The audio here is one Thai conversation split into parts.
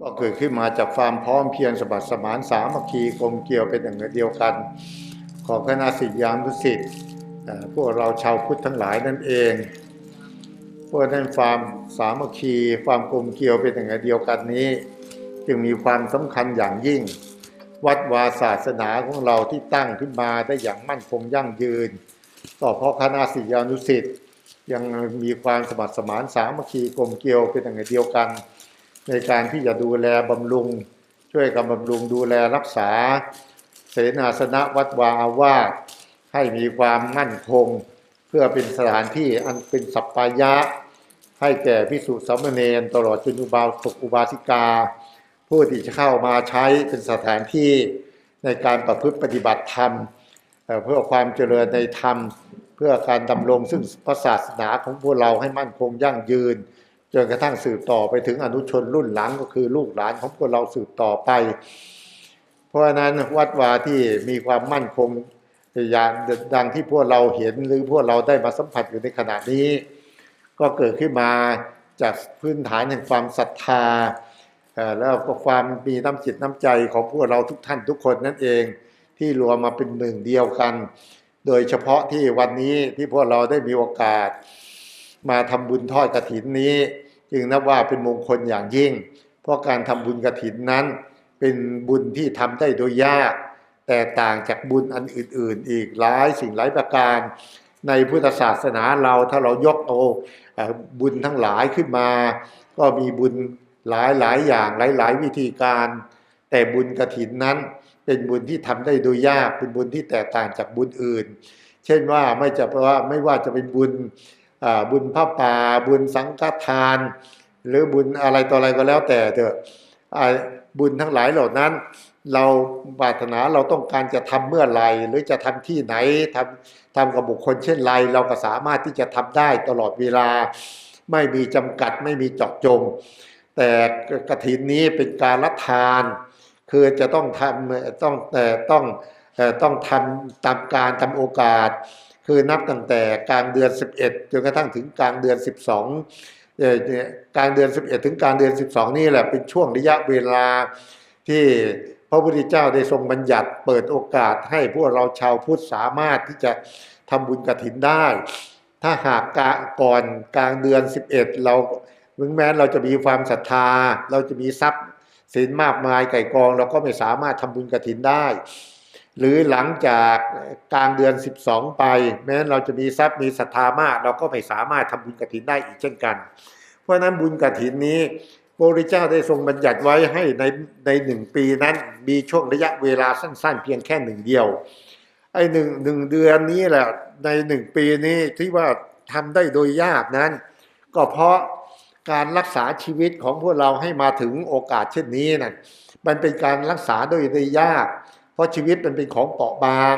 ก็เกิดขึ้นมาจากความพร้อมเพรียงสะบัดสมานสามัคคีกลมเกลียวเป็นหนึ่งเดียวกัน ของคณะศิษยานุศิษย์พวกเราชาวพุทธทั้งหลายนั่นเองเพราะนั้นความสามัคคีความกลมเกลียวเป็นหนึ่งเดียวกันนี้ จึงมีความสำคัญอย่างยิ่ง วัดวาศาสนาของเราที่ตั้งขึ้นมาได้อย่างมั่นคงยั่งยืนก็เพราะคณะศิษยานุศิษย์ยังมีความสมัครสมานสามัคคีกลมเกลียวเป็นหนึ่งเดียวกัน ในการที่จะดูแลบำรุง ช่วยกันบำรุงดูแลรักษา เสนาสนะวัดวาอาวาสให้มีความมั่นคง เพื่อเป็นสถานที่อันเป็นสัปปายะ ให้แก่พิสุสามเณรตลอดจนอุบาสกอุบาสิกา ผู้ที่จะเข้ามาใช้เป็นสถานที่ในการประพฤติปฏิบัติธรรมเอ่อเพื่อความเจริญในธรรม เพื่อการดำรงซึ่งพระศาสนาของพวกเราให้มั่นคงยั่งยืน จนกระทั่งสืบต่อไปถึงอนุชนรุ่นหลังก็คือลูกหลานของพวกเราสืบต่อไป เพราะฉะนั้นวัดวาที่มีความมั่นคงอย่างดังที่พวกเราเห็นหรือพวกเราได้มาสัมผัสอยู่ในขณะนี้ ก็เกิดขึ้นมาจากพื้นฐานแห่งความศรัทธาแล้วก็ความมีน้ำจิตน้ำใจของพวกเราทุกท่านทุกคนนั่นเองที่รวมมาเป็นหนึ่งเดียวกัน โดยเฉพาะที่วันนี้ที่พวกเราได้มีโอกาส มาทำบุญทอดกระถินนี้ จึงนับว่าเป็นมงคลอย่างยิ่ง เพราะการทำบุญกระถินนั้น เป็นบุญที่ทำได้โดยยาก แต่ต่างจากบุญอันอื่น ๆ อีกหลายสิ่งหลายประการ ในพุทธศาสนาเราถ้าเรายกเอาบุญทั้งหลายขึ้นมา ก็มีบุญหลายหลายอย่างหลายหลายวิธีการ แต่บุญกระถินนั้น เป็นบุญที่ทำได้โดยยากเป็นบุญที่แตกต่างจากบุญอื่น เช่นว่าไม่จะว่าไม่ว่าจะเป็นบุญ บุญพระป่า บุญสังฆทาน หรือบุญอะไรต่ออะไรก็แล้วแต่เถอะบุญทั้งหลายเหล่านั้น เราปรารถนาเราต้องการจะทำเมื่อไรหรือจะทำที่ไหนทำทำกับบุคคลเช่นไร เราก็สามารถที่จะทำได้ตลอดเวลา ไม่มีจำกัดไม่มีเจาะจง แต่กระถินนี้เป็นการละทาน คือจะต้องทำต้องแต่ต้องต้องทำตามการตามโอกาส คือนับตั้งแต่กลางเดือน 11จนกระทั่งถึงกลางเดือน 12เอ่อเนี่ยกลางเดือน 11 ถึงกลางเดือน 12 นี่แหละเป็นช่วงระยะเวลาที่พระพุทธเจ้าได้ทรงบัญญัติเปิดโอกาสให้พวกเราชาวพุทธสามารถที่จะทำบุญกฐินได้ ถ้าหากก,ก่อนกลางเดือน 11 เราถึงแม้เราจะมีความศรัทธา เราจะมีทรัพย์สินมากมายไก่กอง เราก็ไม่สามารถทำบุญกฐินได้ หรือหลังจากกลางเดือน 12 ไป แม้เราจะมีทรัพย์มีศรัทธามาก เราก็ไม่สามารถทำบุญกฐินได้อีกเช่นกัน เพราะฉะนั้นบุญกฐินนี้พระพุทธเจ้าได้ทรงบัญญัติไว้ให้ในในหนึ่งปีนั้น มีช่วงระยะเวลาสั้นๆ เพียงแค่หนึ่งเดียวไอ้หนึ่งหนึ่งเดือนนี้แหละในหนึ่งปีนี้ที่ว่าทำได้โดยยากนั้น ก็เพราะการรักษาชีวิตของพวกเราให้มาถึงโอกาสเช่นนี้นั่นมันเป็นการรักษาโดยได้ยาก ราะชีวิตมันเป็นของเปราะบาง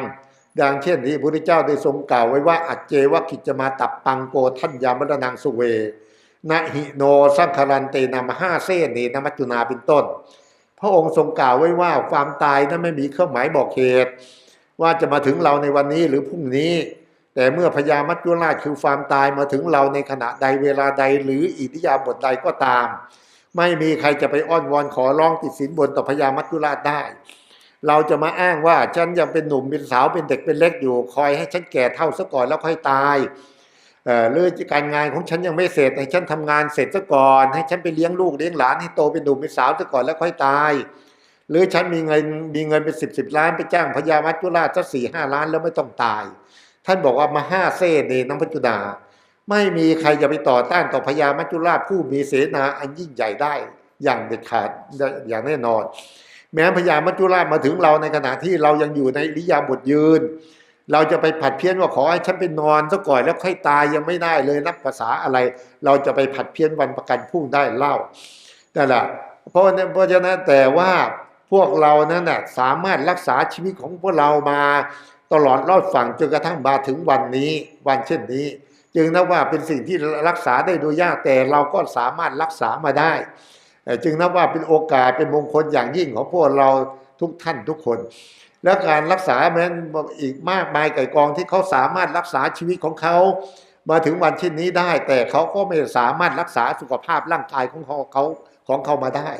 ดังเช่นที่พระพุทธเจ้าได้ทรงกล่าวไว้ว่าอัจเจวกิจจะมาตับปังโกทัญญามรนังสุเวนะหิโนสังคารันเตนามห้าเส้นเนนมัจจุนาเป็นต้น พระองค์ทรงกล่าวไว้ว่าความตายนั้นไม่มีเครื่องหมายบอกเหตุว่าจะมาถึงเราในวันนี้หรือพรุ่งนี้ แต่เมื่อพญามัจจุราชคือความตายมาถึงเราในขณะใดเวลาใดหรืออิทธิยาบทใดก็ตาม ไม่มีใครจะไปอ้อนวอนขอร้องติดสินบนต่อพญามัจจุราชได้ เราจะมาอ้างว่าฉันยังเป็นหนุ่มเป็นสาวเป็นเด็กเป็นเล็กอยู่ คอยให้ฉันแก่เท่าซะก่อนแล้วค่อยตายเอ่อหรือการงานของฉันยังไม่เสร็จให้ฉันทำงานเสร็จซะก่อน ให้ฉันไปเลี้ยงลูกเลี้ยงหลานให้โตเป็นหนุ่มเป็นสาวซะก่อนแล้วค่อยตาย หรือฉันมีเงินมีเงินเป็นสิบสิบล้านไปจ้างพญามัจจุราชสักสี่ห้าล้านแล้วไม่ต้องตาย ท่านบอกว่ามาห้าเซ่เนน้องพัจจุดาไม่มีใครจะไปต่อต้านต่อพญามัจจุราชผู้มีเสนาอันยิ่งใหญ่ได้อย่างเด็ดขาดอย่างแน่นอน แม้พญามัจจุราชมาถึงเราในขณะที่เรายังอยู่ในอิริยาบถยืน เราจะไปผัดเพี้ยนว่าขอให้ฉันไปนอนซะก่อนแล้วค่อยตายยังไม่ได้เลยนับภาษาอะไร เราจะไปผัดเพี้ยนวันประกันพรุ่งได้เล่านั่นแหละเพราะเพราะฉะนั้นแต่ว่าพวกเรานั้นน่ะสามารถรักษาชีวิตของพวกเรามาตลอดรอดฝั่งจนกระทั่งมาถึงวันนี้วันเช่นนี้ จึงนับว่าเป็นสิ่งที่รักษาได้โดยยากแต่เราก็สามารถรักษามาได้ จึงนับว่าเป็นโอกาสเป็นมงคลอย่างยิ่งของพวกเราทุกท่านทุกคน และการรักษาแม้นอีกมากมายไก่กองที่เขาสามารถรักษาชีวิตของเขามาถึงวันเช่นนี้ได้ แต่เขาก็ไม่สามารถรักษาสุขภาพร่างกายของเขาเขาของเขามาได้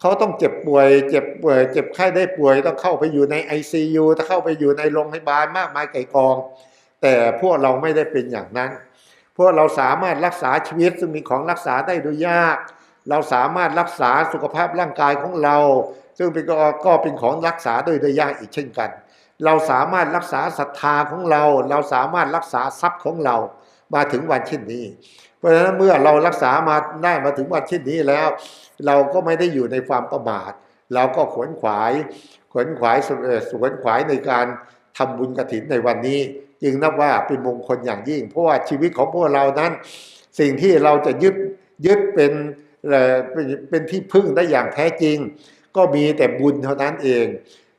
เขาต้องเจ็บป่วย เจ็บป่วย เจ็บไข้ได้ป่วย ต้องเข้าไปอยู่ใน ICU ถ้าเข้าไปอยู่ในโรงพยาบาลมากมายไก่กอง แต่พวกเราไม่ได้เป็นอย่างนั้น พวกเราสามารถรักษาชีวิตซึ่งมีของรักษาได้โดยยาก เราสามารถรักษาสุขภาพร่างกายของเรา ซึ่งเป็นก็ก็เป็นของรักษาโดยโดยยากอีกเช่นกัน เราสามารถรักษาศรัทธาของเรา เราสามารถรักษาทรัพย์ของเรามาถึงวันเช่นนี้ เพราะฉะนั้นเมื่อเรารักษามาได้มาถึงวันเช่นนี้แล้ว เราก็ไม่ได้อยู่ในความประมาทเราก็ขวนขวายขวนขวายสสวนขวายในการทำบุญกฐินในวันนี้ จึงนับว่าเป็นมงคลอย่างยิ่ง เพราะว่าชีวิตของพวกเรานั้น สิ่งที่เราจะยึดยึดเป็น เอ่อเป็นที่พึ่งได้อย่างแท้จริง ก็มีแต่บุญเท่านั้นเอง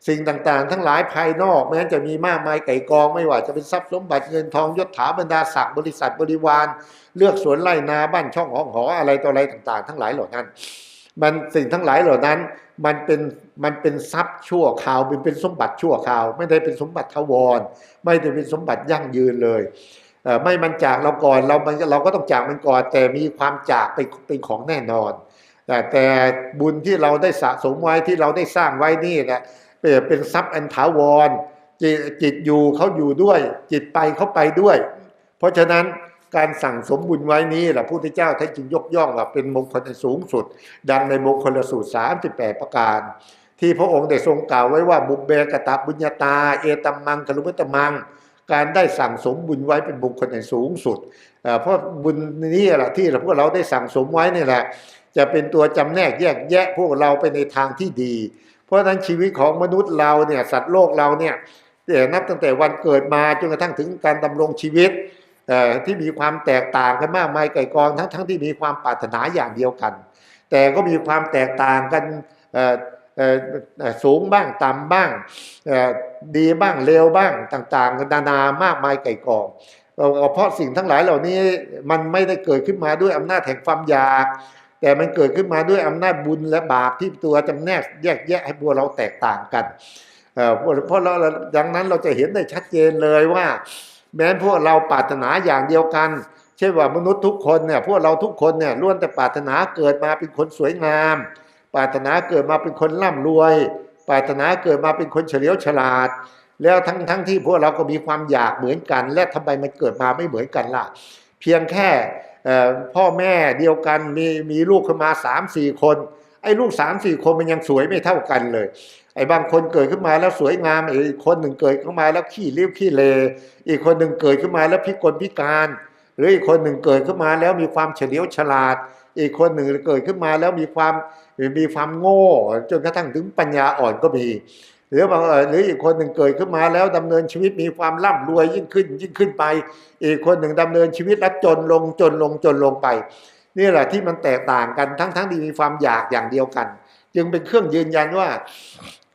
สิ่งต่างๆ ทั้งหลายภายนอกแม้จะมีมากมายไก่กองไม่ว่าจะเป็นทรัพย์สมบัติเงินทองยศถาบรรดาศักดิ์บริษัทบริวาร เลือกสวนไร่นาบ้านช่องห้องหออะไรต่ออะไรต่าง ๆ ทั้งหลายเหล่านั้น มันสิ่งทั้งหลายเหล่านั้น มันเป็นมันเป็นทรัพย์ชั่วคราวเป็นเป็นสมบัติชั่วคราว ไม่ได้เป็นสมบัติทวร ไม่ได้เป็นสมบัติยั่งยืนเลย ไม่มันจากเราก่อนเรามันเราก็ต้องจากมันก่อน แต่มีความจากเป็นเป็นของแน่นอน แต่แต่บุญที่เราได้สะสมไว้ที่เราได้สร้างไว้นี่นะเป็นเป็นทรัพย์อันถาวรจิตจิตอยู่เขาอยู่ด้วย จิตไปเขาไปด้วย เพราะฉะนั้นการสั่งสมบุญไว้นี้แหละพระพุทธเจ้าท่านจึงยกย่องว่าเป็นมงคลสูงสุด ดังในมงคลสูตร38ประการ ที่พระองค์ได้ทรงกล่าวไว้ว่าบุเบกตะบุญญาตา เอตัมมังกลุมัตมัง การได้สั่งสมบุญไว้เป็นมงคลอันสูงสุด เพราะบุญนี้แหละที่พวกเราได้สั่งสมไว้นี่แหละ จะเป็นตัวจำแนกแยกแยะพวกเราไปในทางที่ดี เพราะฉะนั้นชีวิตของมนุษย์เราเนี่ยสัตว์โลกเราเนี่ยแต่นับตั้งแต่วันเกิดมาจนกระทั่งถึงการดำรงชีวิตที่มีความแตกต่างกันมากมายไก่กองทั้งทั้งที่มีความปรารถนาอย่างเดียวกัน แต่ก็มีความแตกต่างกัน สูงบ้างต่ำบ้างดีบ้างเลวบ้างต่างๆ นานามากมายไก่กองเอ่อเพราะสิ่งทั้งหลายเหล่านี้มันไม่ได้เกิดขึ้นมาด้วยอำนาจแห่งความอยาก แต่มันเกิดขึ้นมาด้วยอำนาจบุญและบาปที่ตัวจำแนกแยกแยะให้พวกเราแตกต่างกันเพราะเราดังนั้นเราจะเห็นได้ชัดเจนเลยว่า แม้พวกเราปรารถนาอย่างเดียวกัน เช่นว่ามนุษย์ทุกคนเนี่ยพวกเราทุกคนเนี่ยล้วนแต่ปรารถนาเกิดมาเป็นคนสวยงาม ปรารถนาเกิดมาเป็นคนร่ำรวย ปรารถนาเกิดมาเป็นคนเฉลียวฉลาด แล้วทั้งทั้งที่พวกเราก็มีความอยากเหมือนกัน และทำไมมันเกิดมาไม่เหมือนกันล่ะ เพียงแค่พ่อแม่เดียวกันมีมีลูกขึ้นมาสามสี่คนไอ้ลูกสามสี่คนมันยังสวยไม่เท่ากันเลย ไอ้บางคนเกิดขึ้นมาแล้วสวยงามอีกคนหนึ่งเกิดขึ้นมาแล้วขี้ริ้ยวขี้เล อีกคนหนึ่งเกิดขึ้นมาแล้วพิกลพิการ หรืออีกคนหนึ่งเกิดขึ้นมาแล้วมีความเฉลียวฉลาด อีกคนหนึ่งเกิดขึ้นมาแล้วมีความมีความโง่ จนกระทั่งถึงปัญญาอ่อนก็มี หรือบางหรืออีกคนหนึ่งเกิดขึ้นมาแล้วดำเนินชีวิตมีความร่ำรวยยิ่งขึ้นยิ่งขึ้นไป อีกคนหนึ่งดำเนินชีวิตแล้วจนลงจนลงจนลงไป นี่แหละที่มันแตกต่างกันทั้งทั้งที่มีความอยากอย่างเดียวกัน จึงเป็นเครื่องยืนยันว่า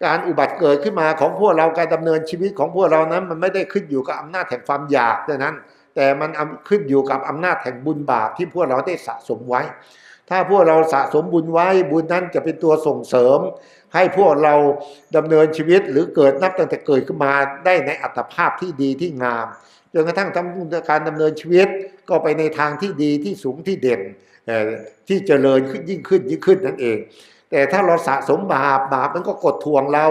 การอุบัติเกิดขึ้นมาของพวกเราการดำเนินชีวิตของพวกเรานั้น มันไม่ได้ขึ้นอยู่กับอำนาจแห่งความอยากเท่านั้น แต่มันขึ้นอยู่กับอำนาจแห่งบุญบาปที่พวกเราได้สะสมไว้ ถ้าพวกเราสะสมบุญไว้บุญนั้นจะเป็นตัวส่งเสริม ให้พวกเราดำเนินชีวิตหรือเกิดนับตั้งแต่เกิดขึ้นมาได้ในอัตภาพที่ดีที่งามจนกระทั่งทำการดำเนินชีวิตก็ไปในทางที่ดีที่สูงที่เด่นที่เจริญขึ้นยิ่งขึ้นยิ่งขึ้นนั่นเอง แต่ถ้าเราสะสมบาปบาปมันก็กดทวงเรา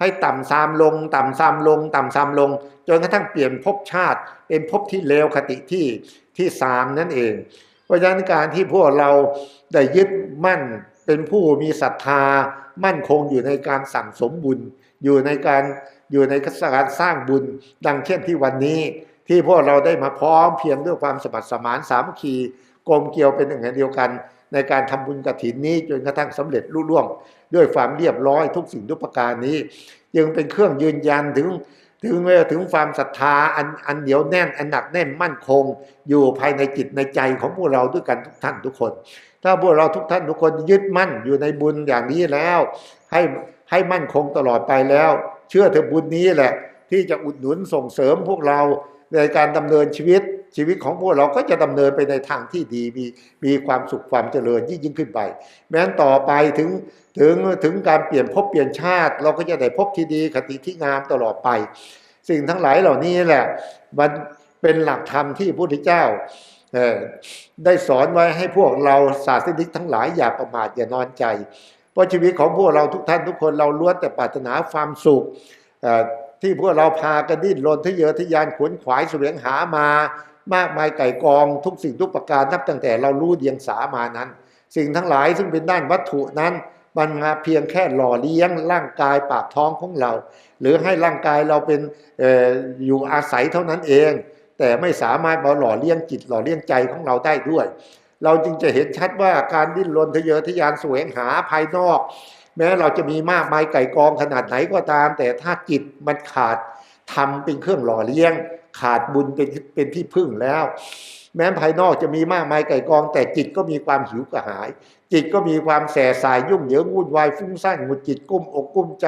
ให้ต่ำซามลง ต่ำซามลง ต่ำซามลง จนกระทั่งเปลี่ยนภพชาติ เป็นภพที่เลวคติที่ที่สามนั่นเอง เพราะฉะนั้นการที่พวกเราได้ยึดมั่นเป็นผู้มีศรัทธามั่นคงอยู่ในการสั่งสมบุญ อยู่ในการอยู่ในการสร้างบุญ ดังเช่นที่วันนี้ที่พวกเราได้มาพร้อมเพียงด้วยความสมัครสมานสามัคคีกลมเกลียวเป็นหนึ่งเดียวกัน ในการทำบุญกฐินนี้จนกระทั่งสำเร็จรุ่ร่วง ด้วยความเรียบร้อยทุกสิ่งทุกประการนี้ ยังเป็นเครื่องยืนยันถึงถึงถึงความศรัทธาอันอันเหนียวแน่นอันหนักแน่นมั่นคง อยู่ภายในจิตในใจของพวกเราด้วยกันทุกท่านทุกคน ถ้าพวกเราทุกท่านทุกคนยึดมั่นอยู่ในบุญอย่างนี้แล้ว ให้ให้มั่นคงตลอดไปแล้ว เชื่อเถอะบุญนี้แหละ ที่จะอุดหนุนส่งเสริมพวกเราในการดำเนินชีวิต ชีวิตของพวกเราก็จะดำเนินไปในทางที่ดีมีมีความสุขความเจริญยิ่งยิ่งขึ้นไป แม้นต่อไปถึงถึงถึงการเปลี่ยนภพเปลี่ยนชาติ เราก็จะได้พบที่ดีคติที่งามตลอดไป สิ่งทั้งหลายเหล่านี้แหละมันเป็นหลักธรรมที่พระพุทธเจ้าได้สอนไว้ให้พวกเราศาสนิกทั้งหลายอย่าประมาทอย่านอนใจ เพราะชีวิตของพวกเราทุกท่านทุกคนเราล้วนแต่ปรารถนาความสุขที่พวกเราพากันดิ้นรนทะเยอทะยานขวนขวายแสวงหามา มากมายไก่กองทุกสิ่งทุกประการนับตั้งแต่เรารู้เดียงสามานั้น สิ่งทั้งหลายซึ่งเป็นด้านวัตถุนั้น มันมาเพียงแค่หล่อเลี้ยงร่างกายปากท้องของเรา หรือให้ร่างกายเราเป็นอออยู่อาศัยเท่านั้นเอง แต่ไม่สามารถมาหล่อเลี้ยงจิตหล่อเลี้ยงใจของเราได้ด้วย เราจึงจะเห็นชัดว่าการดิ้นรนทะเยอทะยานแสวงหาภายนอก แม้เราจะมีมากมายไก่กองขนาดไหนก็ตาม แต่ถ้าจิตมันขาดทำเป็นเครื่องหล่อเลี้ยง ขาดบุญเป็นเป็นที่พึ่งแล้ว แม้ภายนอกจะมีมากมายไก่กอง แต่จิตก็มีความหิวกระหาย จิตก็มีความแสสายยุ่งเหยิงวุ่นวายฟุ้งซ่านหงุดจิตกุ้มอกกุ้มใจ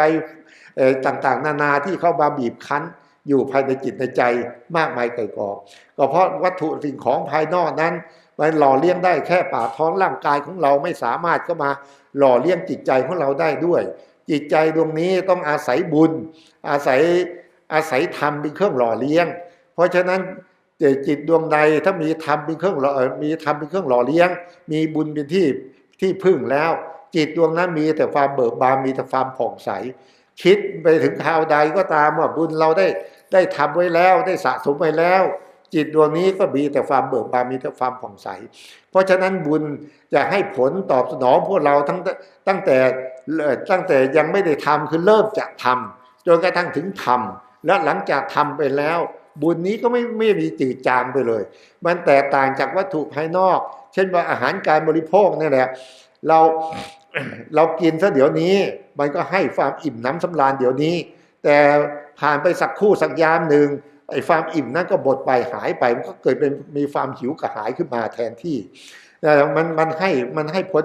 ต่างๆ นานาที่เข้ามาบีบคั้นอยู่ภายในจิตในใจมากมายไก่กอง ก็เพราะวัตถุสิ่งของภายนอกนั้นมันหล่อเลี้ยงได้แค่ป่าท้องร่างกายของเราไม่สามารถเข้ามาหล่อเลี้ยงจิตใจของเราได้ด้วย จิตใจดวงนี้ต้องอาศัยบุญ อาศัยอาศัยธรรมเป็นเครื่องหล่อเลี้ยง ราะฉะนั้นจิตดวงใดถ้ามีธรรมเป็นเครื่องหล่อมีธรรมเป็นเครื่องหล่อเลี้ยง มีบุญเป็นที่ที่พึ่งแล้ว จิตดวงนั้นมีแต่ความเบิกบานมีแต่ความผ่องใส คิดไปถึงคราวใดก็ตามว่าบุญเราได้ได้ทำไว้แล้วได้สะสมไว้แล้ว จิตดวงนี้ก็มีแต่ความเบิกบานมีแต่ความผ่องใส เพราะฉะนั้นบุญจะให้ผลตอบสนองพวกเราทั้งตั้งแต่ตั้งแต่ยังไม่ได้ทำคือเริ่มจะทำจนกระทั่งถึงทำและหลังจากทำไปแล้ว บุญนี้ก็ไม่ไม่มีจืดจางไปเลย มันแตกต่างจากวัตถุภายนอก เช่นว่าอาหารการบริโภคนี่แหละ เราเรากินซะเดี๋ยวนี้ มันก็ให้ความอิ่มน้ำสำราญเดี๋ยวนี้ แต่ผ่านไปสักคู่สักยามหนึ่งไอ้ความอิ่มนั้นก็บดไปหายไป มันก็เกิดเป็นมีความหิวกระหายขึ้นมาแทนที่แต่มันมันให้มันให้ผล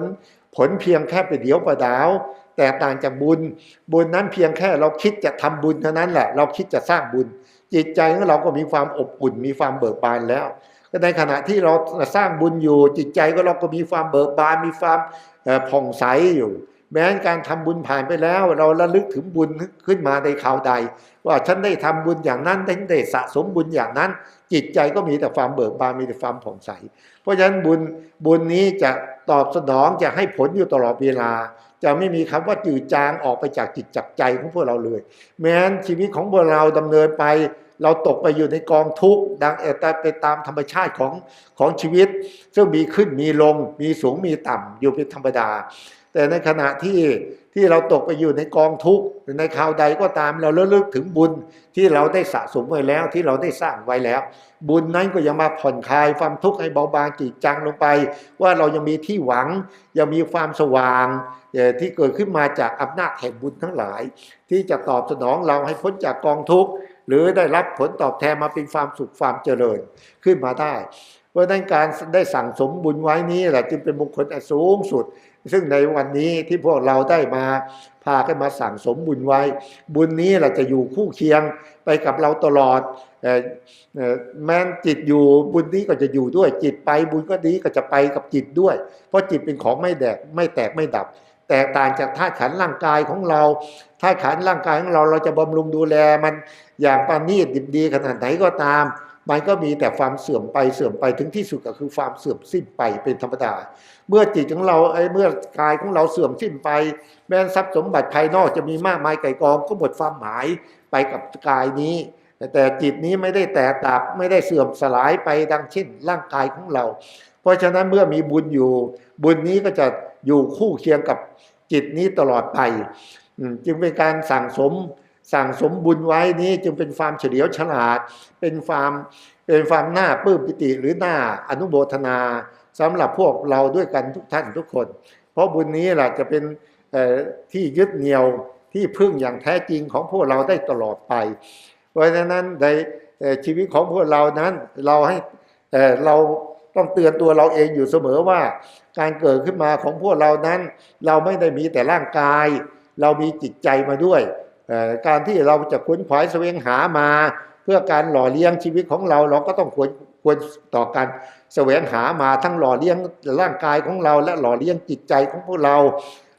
ผลเพียงแค่ไปเดียวประดาว แต่ต่างจากบุญ บุญนั้นเพียงแค่เราคิดจะทำบุญเท่านั้นแหละ เราคิดจะสร้างบุญ จิตใจของเราก็มีความอบอุ่น มีความเบิกบานแล้วก็ในขณะที่เราสร้างบุญอยู่ จิตใจก็เราก็มีความเบิกบาน มีความผ่องใสอยู่ แม้การทำบุญผ่านไปแล้ว เราระลึกถึงบุญขึ้นมาในคราวใด ว่าฉันได้ทำบุญอย่างนั้นได้ได้สะสมบุญอย่างนั้น จิตใจก็มีแต่ความเบิกบานมีแต่ความผ่องใส เพราะฉะนั้นบุญบุญนี้จะ ตอบสนองจะให้ผลอยู่ตลอดเวลา จะไม่มีคำว่าจืดจางออกไปจากจิตจากใจของพวกเราเลย แม้นชีวิตของพวกเราดำเนินไป เราตกไปอยู่ในกองทุกข์ดังเออแต่ไปตามธรรมชาติของของชีวิต ซึ่งมีขึ้นมีลง มีสูงมีต่ำอยู่เป็นธรรมดา แต่ในขณะที่ที่เราตกไปอยู่ในกองทุกข์ในคราวใดก็ตามเราระลึกถึงบุญที่เราได้สะสมไว้แล้วที่เราได้สร้างไว้แล้ว บุญนั้นก็ยังมาผ่อนคลายความทุกข์ให้เบาบางจีจางลงไป ว่าเรายังมีที่หวังยังมีความสว่างที่เกิดขึ้นมาจากอำนาจแห่งบุญทั้งหลาย ที่จะตอบสนองเราให้พ้นจากกองทุกข์หรือได้รับผลตอบแทนมาเป็นความสุขความเจริญขึ้นมาได้ เพราะฉะนั้นการได้สั่งสมบุญไว้นี้แหละจึงเป็นมงคลอันสูงสุด ซึ่งในวันนี้ที่พวกเราได้มาพากันมาสั่งสมบุญไว้ บุญนี้เราจะอยู่คู่เคียงไปกับเราตลอดแม้นจิตอยู่บุญนี้ก็จะอยู่ด้วย จิตไปบุญก็ดีก็จะไปกับจิตด้วย เพราะจิตเป็นของไม่แดกไม่แตกไม่ดับ แตกต่างจากธาตุขันร่างกายของเราธาตุขันร่างกายของเราเราจะบำรุงดูแลมันอย่างปานนีดดิบดีขนาดไหนก็ตาม มันก็มีแต่ความเสื่อมไปเสื่อมไปถึงที่สุดก็คือความเสื่อมสิ้นไปเป็นธรรมดา เมื่อจิตของเราไอ้เมื่อกายของเราเสื่อมสิ้นไป แม้นทรัพย์สมบัติภายนอกจะมีมากมายไก่กองก็หมดความหมายไปกับกายนี้ แต่จิตนี้ไม่ได้แตกดับไม่ได้เสื่อมสลายไปดังเช่น ร่างกายของเรา เพราะฉะนั้นเมื่อมีบุญอยู่ บุญนี้ก็จะอยู่คู่เคียงกับจิตนี้ตลอดไป จึงเป็นการสั่งสม สั่งสมบุญไว้นี้จึงเป็นความเฉลียวฉลาด เป็นความเป็นความหน่าปลื้มปิติหรือหน่าอนุโมทนาสำหรับพวกเราด้วยกันทุกท่านทุกคน เพราะบุญนี้แหละจะเป็นที่ยึดเหนี่ยวที่พึ่งอย่างแท้จริงของพวกเราได้ตลอดไป เพราะฉะนั้นในชีวิตของพวกเรานั้นเราให้เราต้องเตือนตัวเราเองอยู่เสมอว่า การเกิดขึ้นมาของพวกเรานั้น เราไม่ได้มีแต่ร่างกาย เรามีจิตใจมาด้วย การที่เราจะค้นขวายแสวงหามา เพื่อการหล่อเลี้ยงชีวิตของเราเราก็ต้องควรควรต่อการแสวงหามาทั้งหล่อเลี้ยงร่างกายของเรา และหล่อเลี้ยงจิตใจของพวกเรา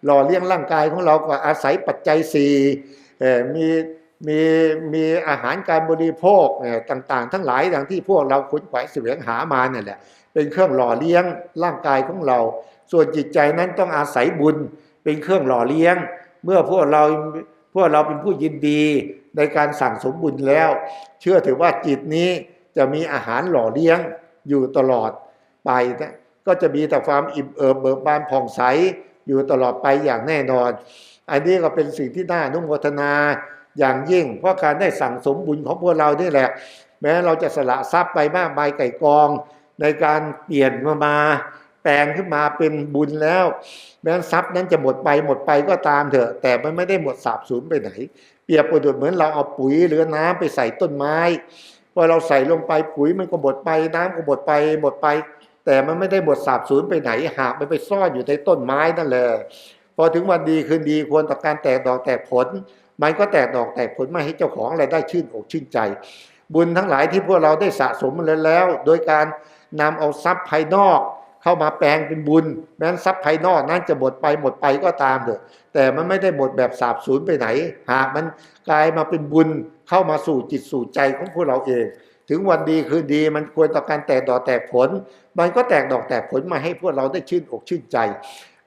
หล่อเลี้ยงร่างกายของเราก็อาศัยปัจจัยสี่มีมีมีอาหารการบริโภคต่างๆ ทั้งหลายอย่างที่พวกเราค้นขวายแสวงหามาเนี่ยแหละเป็นเครื่องหล่อเลี้ยงร่างกายของเรา ส่วนจิตใจนั้นต้องอาศัยบุญเป็นเครื่องหล่อเลี้ยง เมื่อพวกเรา พวกเราเป็นผู้ยินดีในการสั่งสมบุญแล้ว เชื่อถือว่าจิตนี้จะมีอาหารหล่อเลี้ยงอยู่ตลอดไปนะก็จะมีแต่ความอิ่มเอิบเบิกบานผ่องใสอยู่ตลอดไปอย่างแน่นอน อันนี้ก็เป็นสิ่งที่น่านุโมทนาอย่างยิ่ง เพราะการได้สั่งสมบุญของพวกเรานี่แหละ แม้เราจะสละทรัพย์ไปมากมายไก่กอง ในการเปลี่ยนมามา ปลงขึ้นมาเป็นบุญแล้ว แม้ทรัพย์นั้นจะหมดไปหมดไปก็ตามเถอะ แต่มันไม่ได้หมดสาบสูญไปไหน เปรียบประดุจเหมือนเราเอาปุ๋ยหรือน้ำไปใส่ต้นไม้พอเราใส่ลงไปปุ๋ยมันก็หมดไปน้ำก็หมดไปหมดไป แต่มันไม่ได้หมดสาบสูญไปไหนหากมันไปซ่อนอยู่ในต้นไม้นั่นแหละพอถึงวันดีคืนดีควรต่อการแตกดอกแตกผล มันก็แตกดอกแตกผลมาให้เจ้าของอะไรได้ชื่นอกชื่นใจ บุญทั้งหลายที่พวกเราได้สะสมมาแล้ว โดยการนำเอาทรัพย์ภายนอก เข้ามาแปลงเป็นบุญ แม้นทรัพย์ภายนอกนั้นจะหมดไปหมดไปก็ตามเถอะแต่มันไม่ได้หมดแบบสาบสูญไปไหน หากมันกลายมาเป็นบุญเข้ามาสู่จิตสู่ใจของพวกเราเอง ถึงวันดีคืนดีมันควรต่อการแตกดอกแตกผล มันก็แตกดอกแตกผลมาให้พวกเราได้ชื่นอกชื่นใจ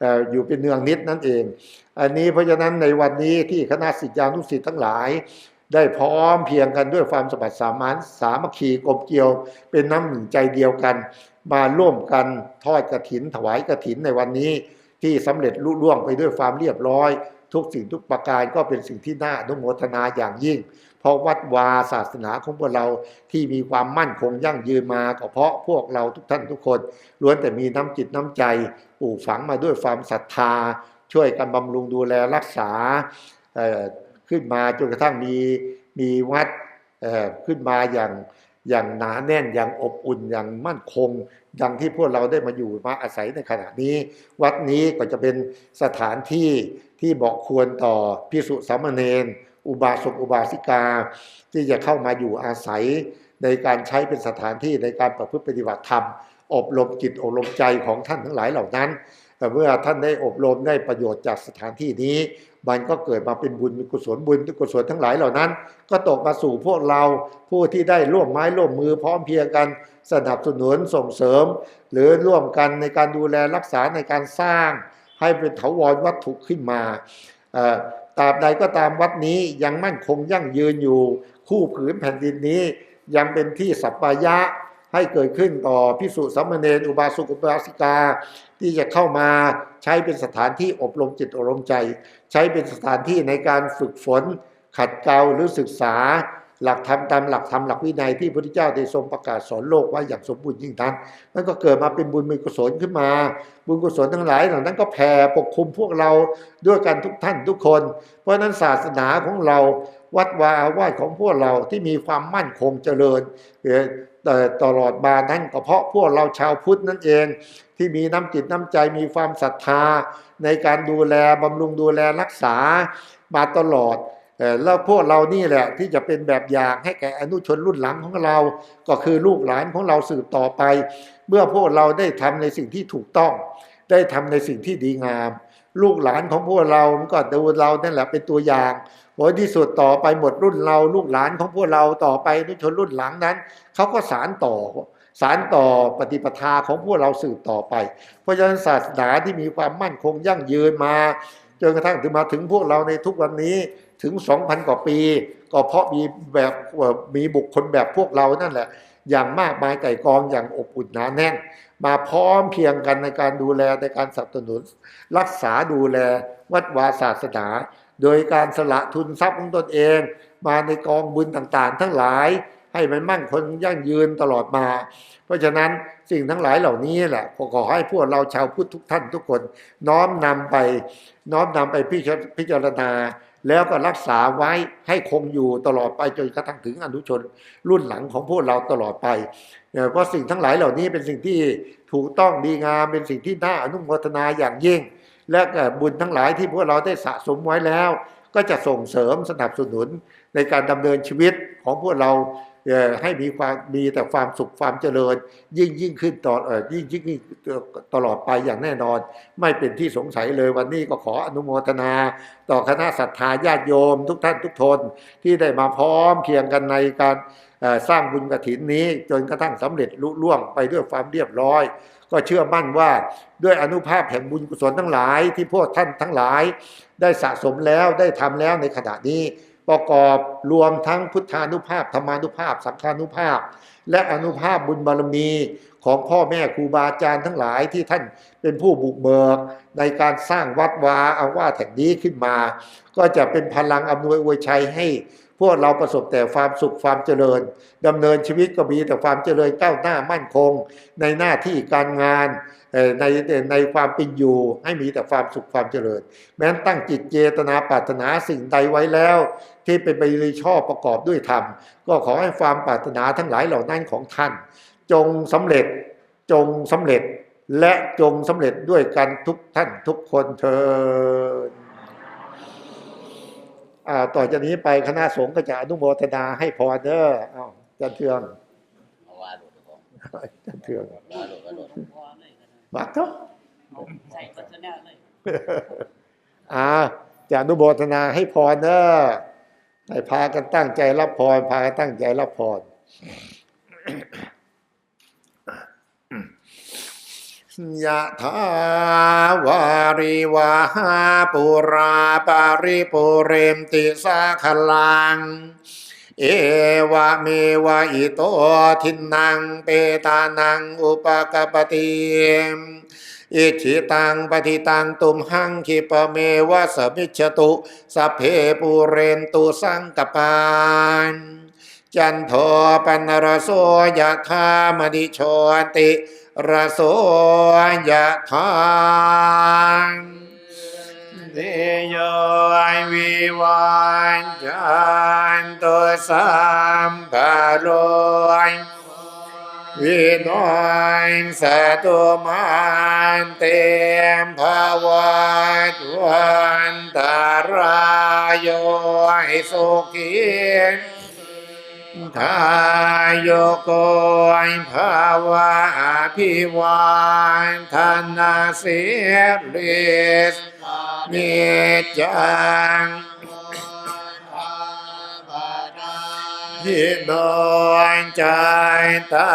อออยู่เป็นเนืองนิดนั่นเอง อันนี้เพราะฉะนั้นในวันนี้ที่คณะสิทธิานุสิทธ์ทั้งหลาย ได้พร้อมเพียงกันด้วยความสมัครสามานสามัคคีกลมเกลียวเป็นน้ำหนึ่งใจเดียวกัน มาร่วมกันทอดกระถิน ถวายกระถินในวันนี้ ที่สำเร็จลุล่วงไปด้วยความเรียบร้อย ทุกสิ่งทุกประการก็เป็นสิ่งที่น่าอนุโมทนาอย่างยิ่ง เพราะวัดวาศาสนาของพวกเราที่มีความมั่นคงยั่งยืนมาก็เพราะพวกเราทุกท่านทุกคนล้วนแต่มีน้ำจิตน้ำใจปลูกฝังมาด้วยความศรัทธา ช่วยกันบำรุงดูแลรักษาขึ้นมาจนกระทั่งมีมีวัดขึ้นมาอย่าง อย่างหนาแน่นอย่างอบอุ่นอย่างมั่นคง ดังที่พวกเราได้มาอยู่มาอาศัยในขณะนี้ วัดนี้ก็จะเป็นสถานที่ที่เหมาะควรต่อพิสุสามเณรอุบาสกอุบาสิกา ที่จะเข้ามาอยู่อาศัยในการใช้เป็นสถานที่ในการประพฤติปฏิบัติธรรม อบรมจิตอบรมใจของท่านทั้งหลายเหล่านั้นแต่เมื่อท่านได้อบรมได้ประโยชน์จากสถานที่นี้ มันก็เกิดมาเป็นบุญมีกุศลบุญกุศลทั้งหลายเหล่านั้น ก็ตกมาสู่พวกเราผู้ที่ได้ร่วมไม้ร่วมมือพร้อมเพรียงกันสนับสนุนส่งเสริม หรือร่วมกันในการดูแลรักษาในการสร้าง ให้เป็นถาวรวัตถุขึ้นมาตราบใดก็ตามวัดนี้ยังมั่นคงยั่งยืนอยู่ คู่ผืนแผ่นดินนี้ ยังเป็นที่สัปปายะให้เกิดขึ้นต่อพิสุสัมมเนรอุบาสุกุบาสิกา ที่จะเข้ามา ใช้เป็นสถานที่อบรมจิตอบรมใจ ใช้เป็นสถานที่ในการฝึกฝน ขัดเกลาหรือศึกษา หลักธรรมตามหลักธรรมหลักวินัยที่พระพุทธเจ้าได้ทรงประกาศสอนโลกไว้อย่างสมบูรณ์ยิ่งนั้นมันก็เกิดมาเป็นบุญมีกุศลขึ้นมา บุญกุศลทั้งหลายเหล่านั้นก็แผ่ปกคลุมพวกเราด้วยกันทุกท่านทุกคน เพราะนั้นศาสนาของเราวัดวาอาวาสของพวกเราที่มีความมั่นคงเจริญ ตลอดมานั้นก็เพราะพวกเราชาวพุทธนั่นเอง ที่มีน้ำจิตน้ำใจมีความศรัทธา ในการดูแลบำรุงดูแลรักษามาตลอดแล้วพวกเรานี่แหละที่จะเป็นแบบอย่างให้แก่อนุชนรุ่นหลังของเรา ก็คือลูกหลานของเราสืบต่อไป เมื่อพวกเราได้ทำในสิ่งที่ถูกต้อง ได้ทำในสิ่งที่ดีงาม ลูกหลานของพวกเราก็ดูเรานั่นแหละเป็นตัวอย่าง ผลที่สุดต่อไปหมดรุ่นเราลูกหลานของพวกเราต่อไปนุชนรุ่นหลังนั้นเขาก็สารต่อสารต่อปฏิปทาของพวกเราสืบต่อไป เพราะฉะนั้นศาสนาที่มีความมั่นคงยั่งยืนมาจนกระทั่งถึงมาถึงพวกเราในทุกวันนี้ถึง 2,000 กว่าปี ก็เพราะมีแบบมีบุคคลแบบพวกเรานั่นแหละ อย่างมากมายไก่กองอย่างอบอุ่นหนาแน่น มาพร้อมเพียงกันในการดูแลในการสนับสนุน รักษาดูแลวัดวาศาสนา โดยการสละทุนทรัพย์ของตนเอง มาในกองบุญต่างๆ ทั้งหลาย ให้มันมั่นคงยั่งยืนตลอดมา เพราะฉะนั้นสิ่งทั้งหลายเหล่านี้แหละขอขอให้พวกเราชาวพุทธทุกท่านทุกคน น้อมนำไป น้อมนำไปพิจารพิจารณา แล้วก็รักษาไว้ให้คงอยู่ตลอดไปจนกระทั่งถึงอนุชนรุ่นหลังของพวกเราตลอดไปเพราะสิ่งทั้งหลายเหล่านี้เป็นสิ่งที่ถูกต้องดีงามเป็นสิ่งที่น่าอนุโมทนาอย่างยิ่ง และบุญทั้งหลายที่พวกเราได้สะสมไว้แล้ว ก็จะส่งเสริมสนับสนุนในการดำเนินชีวิตของพวกเราให้มีความมีแต่ความสุขความเจริญ ยิ่งยิ่งขึ้นต่อยิ่งยิ่งตลอดไปอย่างแน่นอน ไม่เป็นที่สงสัยเลยวันนี้ก็ขออนุโมทนา ต่อคณะศรัทธาญาติโยม ทุกท่านทุกทนที่ได้มาพร้อมเพียงกันในการ สร้างบุญกระถินนี้จนกระทั่งสำเร็จลุล่วงไปด้วยความเรียบร้อย ก็เชื่อมั่นว่าด้วยอนุภาพแห่งบุญกุศลทั้งหลาย ที่พวกท่านทั้งหลาย ได้สะสมแล้วได้ทำแล้วในขณะนี้ประกอบรวมทั้งพุทธานุภาพธรรมานุภาพ สังฆานุภาพ และอนุภาพบุญบารมีของพ่อแม่ครูบาอาจารย์ทั้งหลายที่ท่านเป็นผู้บุกเบิก ในการสร้างวัดวาอาวาสแห่งนี้ขึ้นมา ก็จะเป็นพลังอำนวยอวยชัยให้ พวกเราประสบแต่ความสุขความเจริญดำเนินชีวิตก็มีแต่ความเจริญก้าวหน้ามั่นคง ในหน้าที่การงานในในความเป็นอยู่ให้มีแต่ความสุขความเจริญ แม้นตั้งจิตเจตนาปรารถนาสิ่งใดไว้แล้ว ที่เป็นไปโดยชอบประกอบด้วยธรรม ก็ขอให้ความปรารถนาทั้งหลายเหล่านั้นของท่าน จงสำเร็จจงสำเร็จและจงสำเร็จด้วยกันทุกท่านทุกคนเถิดอ่า ต่อจากนี้ไปคณะสงฆ์ก็จะอนุโมทนาให้พรเด้ออ้าวจันเทืองเอาว่าหลุดของจันเทืองว่าหลุดก็หลุดพอเลยก็ได้บักครับเอาใส่ปัจจุบันเลยอ่าจะอนุโมทนาให้พรเด้อให้พากันตั้งใจรับพรพากันตั้งใจรับพร ยะถาวาริวาหาปุราปาริปุเรมติสาขลัง เอวะเมวะอิโตทินังเปตานังอุปกปปติอิชิตังปฏิตังตุมหังคิปเมวะสมิจตุสเพปูเรนตุสังกปาน จันโทปันรโสยะธามณิโชติรโสยะธาเดโยวิวันจันตุสัมภโรยวิโนยสตุมันเตมภาวัตวันตารายโยสุขี ทายโยโกยภาวะอภิวันธนาสียริสนิจังยินดยใจตา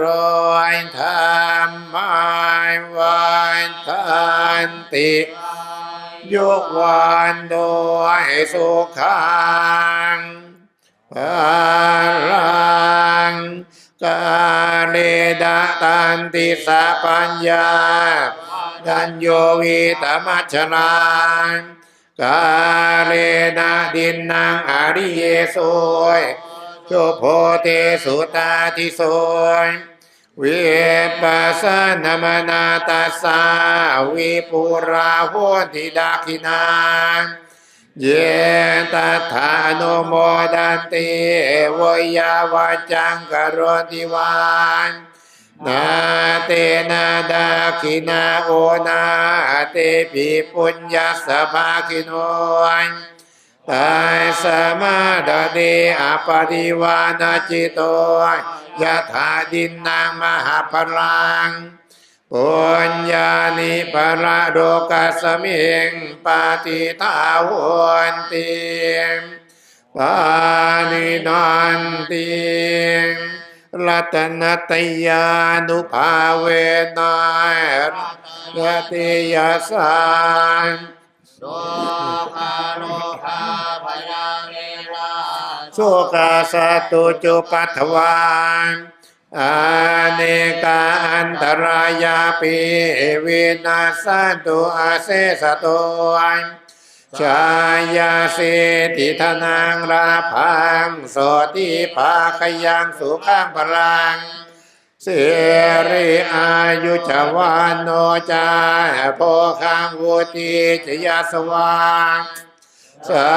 รอยธรรมายวันทันติยกวันโดยสุขัง พลังกาเลดาตันติสะปัญญาดัญโยวิตมัชนังกาเลนะดินนางอริเยโสยโจโพเตสุตาทิโสยวิปัสสนามนาตัสสาวิปุราโหติดาคินา เยตัทธานุโมดันติวยาวาจังกโรติวานนาเตนาดาคินาโอนาเตปิปุญญาสภาคิโนยตายสมาดเดอปริวานาจิโตยะถาดินนางมหาพลัง ปุญญานิปราโดกัสมิงปาติทาวันติปานินันติรัตนตยานุภาเวนัยรัติยาสานโลคาโลคาพยาเนราสุกาสตุจุปัทวาน อาเนกาอันตรายาปิวินาสันตุอาเสสโตนชายาสิติธนังราพังโสติภาคยังสุขังพลังเสรีอายุจวานโนจาโพคังวุติจยาสวางสั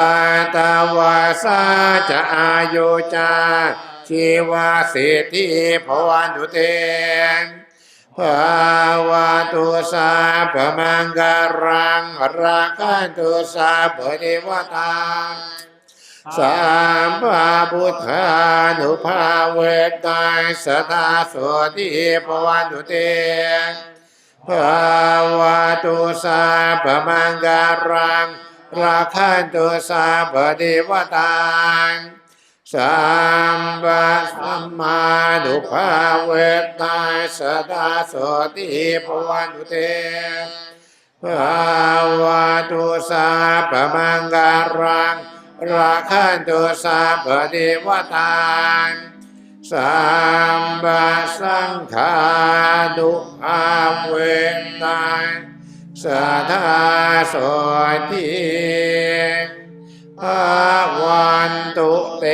ตวาสาจะอายุจา ชีวาสิทธิภวันตุเตภาวะตุสาพมังการังราคันตุสาปเทวตาสามพาพุทธานุภาเวทตายสตาสวติปวันตุเตภาวะตุสาปมังการังราคันตุสาปเทวตา สัมปะสัมมาดุภาเวทายสดาสติภวันตุเตภาวะตุสาปะมังการังราคันตุสาปะเทวตานสัมปะสังฆาดุภาเวทายสดาสติ ภาวันตุเต